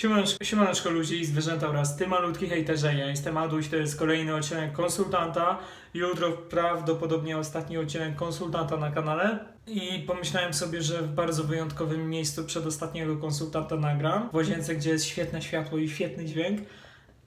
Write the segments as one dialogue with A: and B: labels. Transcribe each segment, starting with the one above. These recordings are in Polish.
A: Siemaneczko, siemaneczko ludzi i zwierzęta oraz ty malutki hejterze, ja jestem Aduś, to jest kolejny odcinek konsultanta. Jutro prawdopodobnie ostatni odcinek konsultanta na kanale. I pomyślałem sobie, że w bardzo wyjątkowym miejscu przedostatniego konsultanta nagram. W łazience, gdzie jest świetne światło i świetny dźwięk.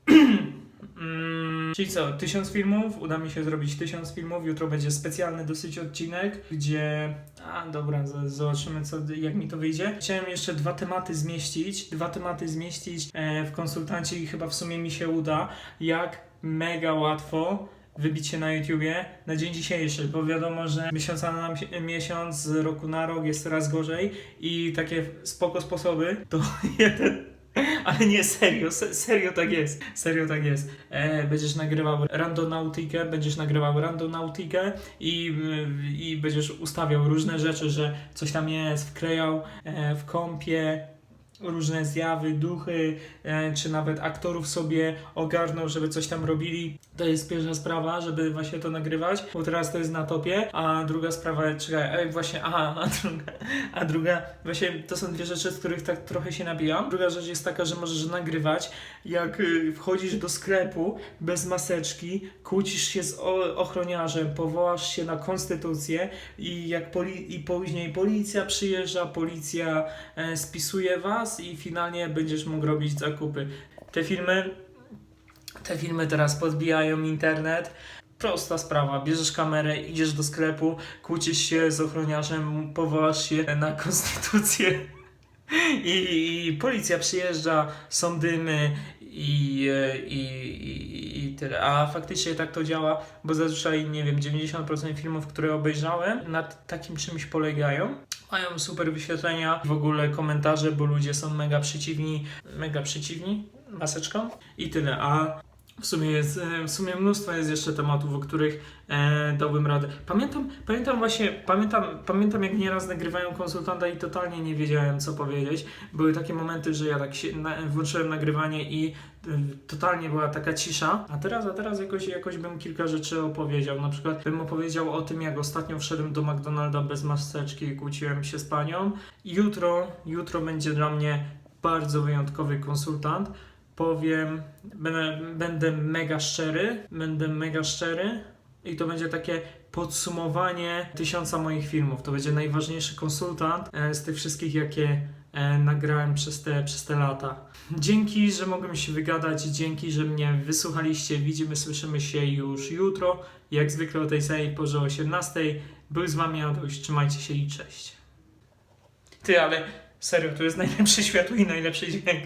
A: Mm, Czyli co, tysiąc filmów, uda mi się zrobić tysiąc filmów, jutro będzie specjalny dosyć odcinek, gdzie, a dobra, zobaczymy co, jak mi to wyjdzie. Chciałem jeszcze dwa tematy zmieścić, dwa tematy zmieścić e, w konsultancie i chyba w sumie mi się uda, jak mega łatwo wybić się na YouTubie. Na dzień dzisiejszy, bo wiadomo, że miesiąca na miesiąc, z roku na rok jest coraz gorzej i takie spoko sposoby to jeden ale nie, serio, se, serio tak jest. Serio tak jest. E, będziesz nagrywał randonautikę, będziesz nagrywał randonautikę i, i będziesz ustawiał różne rzeczy, że coś tam jest, wklejał e, w kompie różne zjawy, duchy, e, czy nawet aktorów sobie ogarnął, żeby coś tam robili. To jest pierwsza sprawa, żeby właśnie to nagrywać, bo teraz to jest na topie, a druga sprawa, czekaj, e, właśnie, aha, a druga, a druga, właśnie to są dwie rzeczy, z których tak trochę się nabijam. Druga rzecz jest taka, że możesz nagrywać, jak y, wchodzisz do sklepu bez maseczki, kłócisz się z ochroniarzem, powołasz się na konstytucję i jak poli- i później policja przyjeżdża, policja e, spisuje was i finalnie będziesz mógł robić zakupy. Te filmy, te filmy teraz podbijają internet. Prosta sprawa, bierzesz kamerę, idziesz do sklepu, kłócisz się z ochroniarzem, powołasz się na konstytucję i, i policja przyjeżdża, są dymy i, i, i, i tyle. A faktycznie tak to działa, bo zazwyczaj, nie wiem, 90% filmów, które obejrzałem, nad takim czymś polegają. Mają super wyświetlenia, w ogóle komentarze, bo ludzie są mega przeciwni, mega przeciwni? Maseczką? I tyle. A w sumie jest, e, w sumie mnóstwo jest jeszcze tematów, o których e, dałbym radę. Pamiętam, pamiętam właśnie, pamiętam, pamiętam jak nieraz nagrywają konsultanta i totalnie nie wiedziałem co powiedzieć. Były takie momenty, że ja tak się na, włączyłem nagrywanie i e, totalnie była taka cisza, a teraz, a teraz jakoś, jakoś bym kilka rzeczy opowiedział. Na przykład bym opowiedział o tym, jak ostatnio wszedłem do McDonalda bez maseczki i kłóciłem się z panią. Jutro, jutro będzie dla mnie bardzo wyjątkowy konsultant. Powiem, będę, będę mega szczery, będę mega szczery i to będzie takie podsumowanie tysiąca moich filmów. To będzie najważniejszy konsultant e, z tych wszystkich, jakie e, nagrałem przez te, przez te lata. Dzięki, że mogłem się wygadać, dzięki, że mnie wysłuchaliście. Widzimy, słyszymy się już jutro, jak zwykle o tej samej porze 18. Był z wami Aduś, trzymajcie się i cześć. Ty, ale serio, to jest najlepsze światło i najlepszy dźwięk.